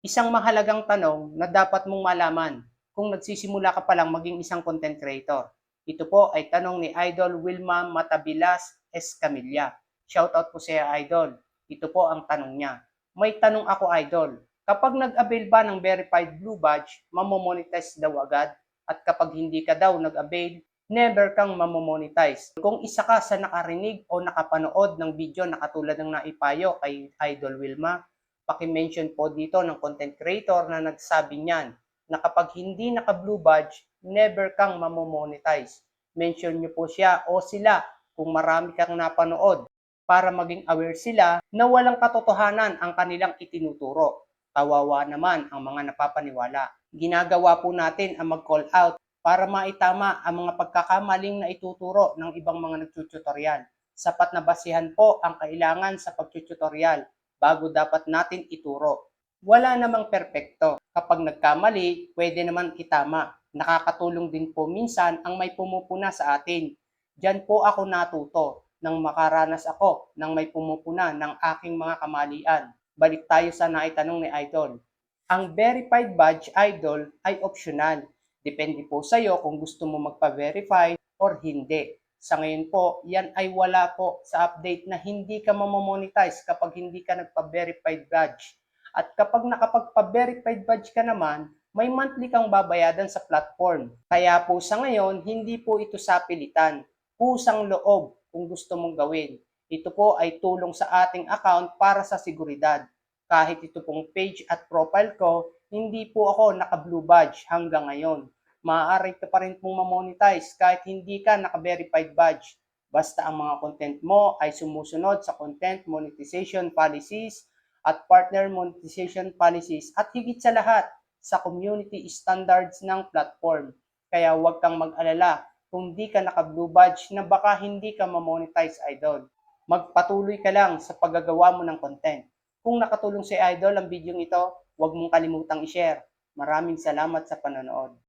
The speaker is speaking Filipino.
Isang mahalagang tanong na dapat mong malaman kung nagsisimula ka pa lang maging isang content creator. Ito po ay tanong ni Idol Wilma Matabilas Escamilla. Shoutout po sa Idol. Ito po ang tanong niya. May tanong ako, Idol. Kapag nag-avail ba ng verified blue badge, mamomonetize daw agad? At kapag hindi ka daw nag-avail, never kang mamomonetize. Kung isa ka sa nakarinig o nakapanood ng video na katulad ng naipayo kay Idol Wilma, paki-mention po dito ng content creator na nagsabi niyan na kapag hindi naka-blue badge, never kang mamomonetize. Mention niyo po siya o sila kung marami kang napanood para maging aware sila na walang katotohanan ang kanilang itinuturo. Kawawa naman ang mga napapaniwala. Ginagawa po natin ang mag-call out para maitama ang mga pagkakamaling na ituturo ng ibang mga nagtututorial. Sapat na basihan po ang kailangan sa pagtututorial bago dapat natin ituro. Wala namang perpekto. Kapag nagkamali, pwede naman itama. Nakakatulong din po minsan ang may pumupuna sa atin. Diyan po ako natuto nang makaranas ako ng may pumupuna ng aking mga kamalian. Balik tayo sa naitanong ni Idol. Ang verified badge idol ay optional. Depende po sa iyo kung gusto mo magpa-verify or hindi. Sa ngayon po, yan ay wala po sa update na hindi ka mamamonetize kapag hindi ka nagpa-verified badge. At kapag nakapagpa-verified badge ka naman, may monthly kang babayadan sa platform. Kaya po sa ngayon, hindi po ito sapilitan. Pusang loob kung gusto mong gawin. Ito po ay tulong sa ating account para sa seguridad. Kahit ito pong page at profile ko, hindi po ako naka-blue badge hanggang ngayon. Maaari ka pa rin pong mamonetize kahit hindi ka naka-verified badge. Basta ang mga content mo ay sumusunod sa content monetization policies at partner monetization policies at higit sa lahat sa community standards ng platform. Kaya huwag kang mag-alala kung di ka naka-blue badge na baka hindi ka mamonetize idol. Magpatuloy ka lang sa paggagawa mo ng content. Kung nakatulong si Idol ang video ito, huwag mong kalimutang i-share. Maraming salamat sa panonood.